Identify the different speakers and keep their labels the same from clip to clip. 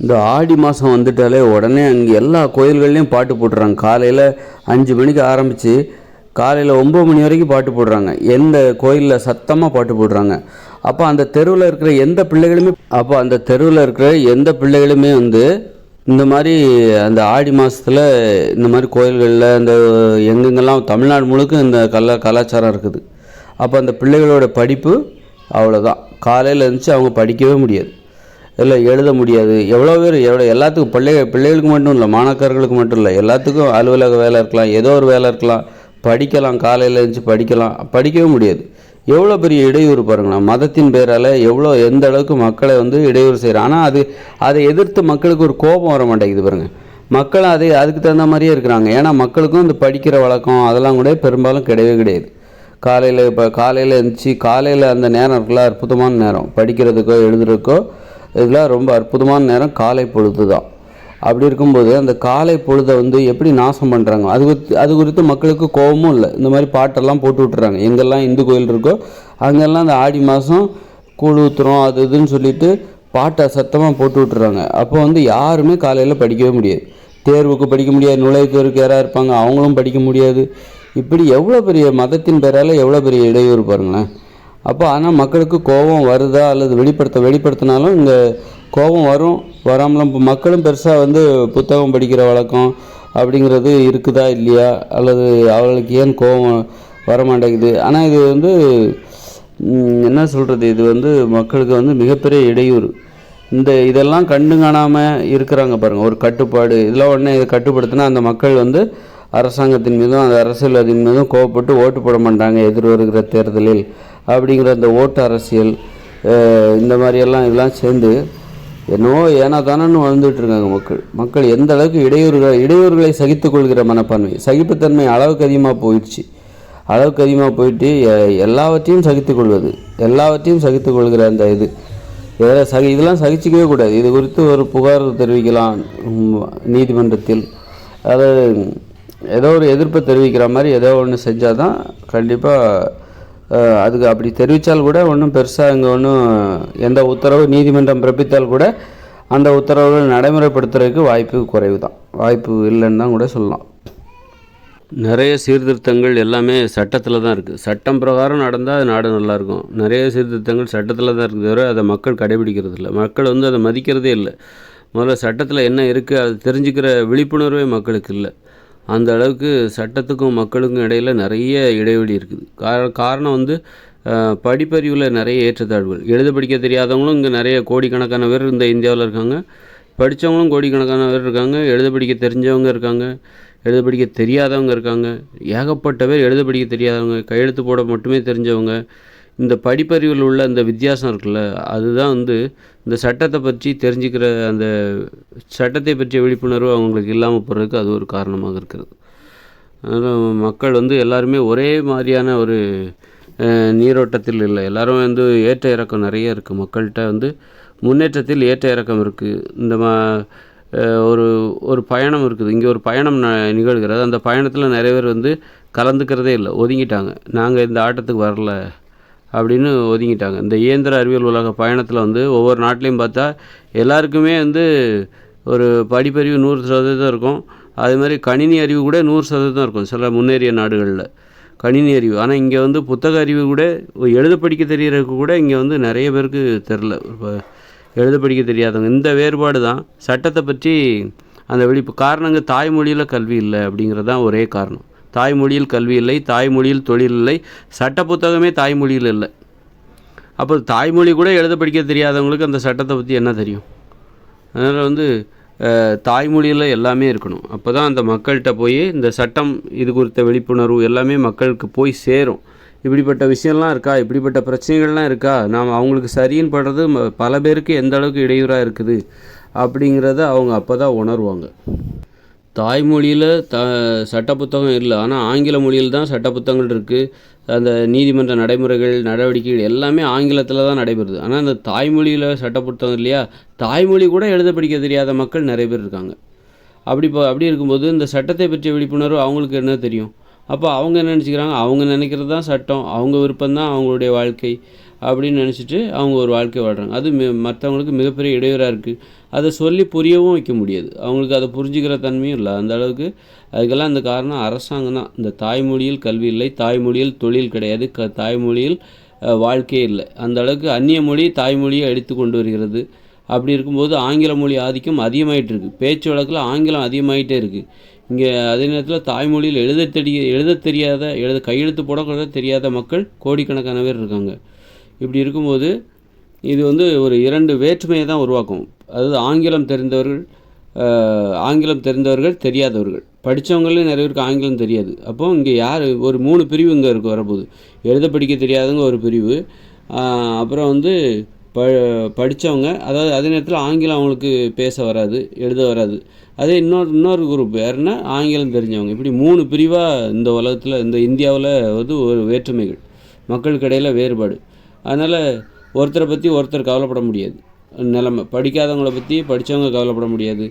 Speaker 1: இந்த ஆடி மாதம் வந்துட்டாலே உடனே அங்கே எல்லா கோயில்கள்லேயும் பாட்டு போட்டுறாங்க. காலையில் அஞ்சு மணிக்கு ஆரம்பித்து காலையில் ஒம்பது மணி வரைக்கும் பாட்டு போடுறாங்க. எந்த கோயிலில் சத்தமாக பாட்டு போடுறாங்க. அப்போ அந்த தெருவில் இருக்கிற எந்த பிள்ளைகளுமே அப்போ அந்த தெருவில் இருக்கிற எந்த பிள்ளைகளுமே வந்து இந்த மாதிரி அந்த ஆடி மாதத்தில் இந்த மாதிரி கோயில்களில் இந்த எங்கெங்கெல்லாம் தமிழ்நாடு முழுக்க இந்த கலா கலாச்சாரம் இருக்குது. அப்போ அந்த பிள்ளைகளோட படிப்பு அவ்வளோதான் காலையில் இருந்துச்சு அவங்க படிக்கவே முடியாது. இல்லை எழுத முடியாது. எவ்வளோ பேர் எவ்வளோ எல்லாத்துக்கும் பிள்ளை பிள்ளைகளுக்கு மட்டும் இல்லை மாணாக்கர்களுக்கு மட்டும் இல்லை எல்லாத்துக்கும் அலுவலக வேலை இருக்கலாம் ஏதோ ஒரு வேலை இருக்கலாம். படிக்கலாம் காலையில் இருந்துச்சு படிக்கலாம். படிக்கவே முடியாது. எவ்வளோ பெரிய இடையூறு பாருங்களேன். மதத்தின் பேரால் எவ்வளோ எந்த அளவுக்கு மக்களை வந்து இடையூறு செய்கிறாங்க ஆனால் அது அதை எதிர்த்து மக்களுக்கு ஒரு கோபம் வர மாட்டேங்குது பாருங்க. மக்கள் அது அதுக்கு தகுந்த மாதிரியே இருக்கிறாங்க. ஏன்னா மக்களுக்கும் இந்த படிக்கிற வழக்கம் அதெல்லாம் கூட பெரும்பாலும் கிடையவே கிடையாது. காலையில் இப்போ காலையில் இருந்துச்சு காலையில் அந்த நேரம் இருக்குல்ல அற்புதமான நேரம். படிக்கிறதுக்கோ எழுதுறதுக்கோ இதெல்லாம் ரொம்ப அற்புதமான நேரம். காலை பொழுது தான் அப்படி இருக்கும்போது அந்த காலை பொழுதை வந்து எப்படி நாசம் பண்ணுறாங்க அது குறித்து அது குறித்து மக்களுக்கு கோபமும் இல்லை. இந்த மாதிரி பாட்டெல்லாம் போட்டு விட்டுறாங்க. எங்கெல்லாம் இந்து கோயில் இருக்கோ அங்கெல்லாம் அந்த ஆடி மாதம் கூழ் ஊத்துறோம் அது இதுன்னு சொல்லிட்டு பாட்டை சத்தமாக போட்டு விட்டுறாங்க. அப்போ வந்து யாருமே காலையில் படிக்கவே முடியாது. தேர்வுக்கு படிக்க முடியாது நுழைவுத் யாராக இருப்பாங்க அவங்களும் படிக்க முடியாது. இப்படி எவ்வளோ பெரிய மதத்தின் பேரால் எவ்வளோ பெரிய இடையூறு பாருங்களேன். அப்போ ஆனால் மக்களுக்கு கோபம் வருதா அல்லது வெளிப்படுத்த வெளிப்படுத்தினாலும் இங்கே கோபம் வரும் வராமலும் இப்போ மக்களும் பெருசாக வந்து புத்தகம் படிக்கிற வழக்கம் அப்படிங்கிறது இருக்குதா இல்லையா? அல்லது அவர்களுக்கு ஏன் கோபம் வர மாட்டேங்குது ஆனால் இது வந்து என்ன சொல்கிறது இது வந்து மக்களுக்கு வந்து மிகப்பெரிய இடையூறு. இந்த இதெல்லாம் கண்டு காணாமல் இருக்கிறாங்க பாருங்கள் ஒரு கட்டுப்பாடு. இதெல்லாம் உடனே இதை கட்டுப்படுத்தினா அந்த மக்கள் வந்து அரசாங்கத்தின் மீதும் அந்த அரசியல்வாதியின் மீதும் கோவப்பட்டு ஓட்டு போட மாட்டாங்க எதிர் வருகிற தேர்தலில். அப்படிங்கிற அந்த ஓட்டு அரசியல் இந்த மாதிரியெல்லாம் இதெல்லாம் சேர்ந்து என்னவோ ஏனா தானன்னு வாழ்ந்துட்டு இருக்காங்க மக்கள். மக்கள் எந்த அளவுக்கு இடையூறுகள் இடையூறுகளை சகித்து கொள்கிற மனப்பான்மை. சகிப்புத்தன்மை அளவுக்கு அதிகமாக போயிடுச்சு. அளவுக்கு அதிகமாக போயிட்டு எல்லாவற்றையும் சகித்து கொள்வது. எல்லாவற்றையும் சகித்து கொள்கிற அந்த இது. இதில் சகி இதெல்லாம் சகிச்சிக்கவே கூடாது. இது குறித்து ஒரு புகார் தெரிவிக்கலாம் நீதிமன்றத்தில். அதாவது ஏதோ ஒரு எதிர்ப்பை தெரிவிக்கிற மாதிரி ஏதோ ஒன்று செஞ்சால் தான் கண்டிப்பாக அதுக்கு அப்படி தெரிவித்தால் கூட ஒன்றும் பெருசாக இங்கே ஒன்றும் எந்த உத்தரவு நீதிமன்றம் பிறப்பித்தால் கூட அந்த உத்தரவுகள் நடைமுறைப்படுத்துறதுக்கு வாய்ப்பு குறைவு தான் வாய்ப்பு இல்லைன்னு தான் கூட சொல்லலாம். நிறைய சீர்திருத்தங்கள் எல்லாமே சட்டத்தில் தான் இருக்குது சட்டம் பிரகாரம் நடந்தால் நாடு நல்லாயிருக்கும் நிறைய சீர்திருத்தங்கள் சட்டத்தில் தான் இருக்குது தவிர அதை மக்கள் கடைபிடிக்கிறது இல்லை. மக்கள் வந்து அதை மதிக்கிறதே இல்லை. முதல்ல சட்டத்தில் என்ன இருக்குது அது தெரிஞ்சுக்கிற விழிப்புணர்வே மக்களுக்கு இல்லை. அந்த அளவுக்கு சட்டத்துக்கும் மக்களுக்கும் இடையில் நிறைய இடைவெளி இருக்குது. கார காரணம் வந்து படிப்பறிவில் நிறைய ஏற்றத்தாழ்வுகள். எழுத படிக்க தெரியாதவங்களும் இங்கே நிறைய கோடிக்கணக்கான பேர் இந்த இந்தியாவில் இருக்காங்க. படித்தவங்களும் கோடிக்கணக்கான பேர் இருக்காங்க. எழுத படிக்க தெரிஞ்சவங்க இருக்காங்க. எழுத படிக்க தெரியாதவங்க இருக்காங்க. ஏகப்பட்ட பேர் எழுத படிக்க தெரியாதவங்க. கையெழுத்து போட மட்டுமே தெரிஞ்சவங்க. இந்த படிப்பறிவில் உள்ள அந்த வித்தியாசம் இருக்குல்ல அதுதான் வந்து இந்த சட்டத்தை பற்றி தெரிஞ்சுக்கிற அந்த சட்டத்தை பற்றிய விழிப்புணர்வு அவங்களுக்கு இல்லாமல் போகிறதுக்கு அது ஒரு காரணமாக இருக்கிறது. அதனால் மக்கள் வந்து எல்லாருமே ஒரே மாதிரியான ஒரு நீரோட்டத்தில் இல்லை. எல்லோரும் வந்து ஏற்ற இறக்கம் நிறைய இருக்குது. மக்கள்கிட்ட வந்து முன்னேற்றத்தில் ஏற்ற இறக்கம் இருக்குது. இந்த மா ஒரு ஒரு பயணம் இருக்குது. இங்கே ஒரு பயணம் ந நிகழ்கிறது. அந்த பயணத்தில் நிறைய பேர் வந்து கலந்துக்கிறதே இல்லை. ஒதுங்கிட்டாங்க. நாங்கள் இந்த ஆட்டத்துக்கு வரல. அப்படின்னு ஒதுங்கிட்டாங்க. இந்த இயந்திர அறிவியல் உலக பயணத்தில் வந்து ஒவ்வொரு நாட்டிலையும் பார்த்தா எல்லாருக்குமே வந்து ஒரு படிப்பறிவு நூறு சதவீதம் இருக்கும். அதே மாதிரி கணினி அறிவு கூட நூறு சதவீதம் இருக்கும் சில முன்னேறிய நாடுகளில். கணினி அறிவு. ஆனால் இங்கே வந்து புத்தக அறிவு கூட எழுத படிக்க தெரியறதுக்கு கூட இங்கே வந்து நிறைய பேருக்கு தெரில இப்போ எழுத படிக்க தெரியாதவங்க. இந்த வேறுபாடு தான். சட்டத்தை பற்றி அந்த விழிப்பு காரணங்க தாய்மொழியில் கல்வி இல்லை அப்படிங்கிறது தான் ஒரே காரணம். தாய்மொழியில் கல்வி இல்லை தாய்மொழியில் தொழில் இல்லை சட்ட புத்தகமே தாய்மொழியில் இல்லை. அப்போ தாய்மொழி கூட எழுத படிக்க தெரியாதவங்களுக்கு அந்த சட்டத்தை பற்றி என்ன தெரியும்? அதனால் வந்து தாய்மொழியில் எல்லாமே இருக்கணும். அப்போ தான் அந்த மக்கள்கிட்ட போய் இந்த சட்டம் இது குறித்த விழிப்புணர்வு எல்லாமே மக்களுக்கு போய் சேரும். இப்படிப்பட்ட விஷயம்லாம் இருக்கா? இப்படிப்பட்ட பிரச்சனைகள்லாம் இருக்கா? நாம் அவங்களுக்கு சரின்னு படுறது பல பேருக்கு எந்த அளவுக்கு இடையூறாக இருக்குது? அப்படிங்கிறத அவங்க அப்போ தான் உணர்வாங்க. தாய்மொழியில் த சட்ட புத்தகம் இல்லை. ஆனால் ஆங்கில மொழியில் தான் சட்ட புத்தகங்கள் இருக்குது அந்த நீதிமன்ற நடைமுறைகள் நடவடிக்கைகள் எல்லாமே ஆங்கிலத்தில் தான் நடைபெறுது. ஆனால் அந்த தாய்மொழியில் சட்ட புத்தகம் இல்லையா? தாய்மொழி கூட எழுத படிக்க தெரியாத மக்கள் நிறைய பேர் இருக்காங்க. அப்படி இப்போ அப்படி இருக்கும்போது இந்த சட்டத்தை பற்றிய விழிப்புணர்வு அவங்களுக்கு என்ன தெரியும்? அப்போ அவங்க என்ன நினச்சிக்கிறாங்க? அவங்க நினைக்கிறது தான் சட்டம். அவங்க விருப்பம் தான் அவங்களுடைய வாழ்க்கை. அப்படின்னு நினச்சிட்டு அவங்க ஒரு வாழ்க்கை வாழ்கிறாங்க அது மற்றவங்களுக்கு மிகப்பெரிய இடையூறாக இருக்குது அதை சொல்லி புரியவும் வைக்க முடியாது. அவங்களுக்கு அதை புரிஞ்சுக்கிற தன்மையும் இல்லை. அந்த அளவுக்கு அதுக்கெல்லாம் அந்த காரணம் அரசாங்கம் தான். இந்த தாய்மொழியில் கல்வி இல்லை. தாய்மொழியில் தொழில் கிடையாது. க தாய்மொழியில் வாழ்க்கையே இல்லை. அந்த அளவுக்கு அந்நிய மொழி தாய்மொழியை அடித்து கொண்டு வருகிறது. அப்படி இருக்கும்போது ஆங்கில மொழி ஆதிக்கம் அதிகமாகிட்டு இருக்குது பேச்சு வழக்கில் ஆங்கிலம் அதிகமாகிட்டே இருக்குது இங்கே அதே நேரத்தில் தாய்மொழியில் எழுத தெரிய எழுத தெரியாத எழுத கையெழுத்து போடக்கூட தெரியாத மக்கள் கோடிக்கணக்கான பேர் இருக்காங்க. இப்படி இருக்கும்போது இது வந்து ஒரு இரண்டு வேற்றுமையை தான் உருவாக்கும். அதாவது ஆங்கிலம் தெரிந்தவர்கள் ஆங்கிலம் தெரிந்தவர்கள் தெரியாதவர்கள். படித்தவங்களே நிறைய பேருக்கு ஆங்கிலம் தெரியாது. அப்போது இங்கே யார் ஒரு மூணு பிரிவு இங்கே இருக்குது வரப்போகுது. எழுத படிக்க தெரியாதவங்க ஒரு பிரிவு. அப்புறம் வந்து ப படித்தவங்க அதாவது அதே நேரத்தில் ஆங்கிலம் அவங்களுக்கு பேச வராது எழுத வராது. அதே இன்னொரு இன்னொரு குரூப் யாருன்னா ஆங்கிலம் தெரிஞ்சவங்க. இப்படி மூணு பிரிவாக இந்த உலகத்தில் இந்த இந்தியாவில் வந்து ஒரு வேற்றுமைகள். மக்களுக்கு இடையில் வேறுபாடு. அதனால் ஒருத்தரை பற்றி ஒருத்தர் கவலைப்பட முடியாது. நிலமை. படிக்காதவங்கள பற்றி படித்தவங்க கவலைப்பட முடியாது.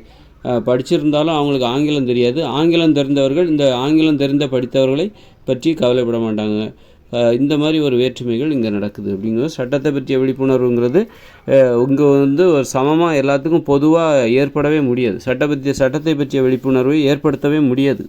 Speaker 1: படிச்சிருந்தாலும் அவங்களுக்கு ஆங்கிலம் தெரியாது. ஆங்கிலம் தெரிந்தவர்கள் இந்த ஆங்கிலம் தெரிந்த படித்தவர்களை பற்றி கவலைப்பட மாட்டாங்க. இந்த மாதிரி ஒரு வேற்றுமைகள் இங்கே நடக்குது அப்படிங்கிறது சட்டத்தை பற்றிய விழிப்புணர்வுங்கிறது இங்கே வந்து ஒரு சமமாக எல்லாத்துக்கும் பொதுவாக ஏற்படவே முடியாது. சட்ட பற்றிய சட்டத்தை பற்றிய விழிப்புணர்வை ஏற்படுத்தவே முடியாது.